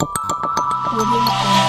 Audio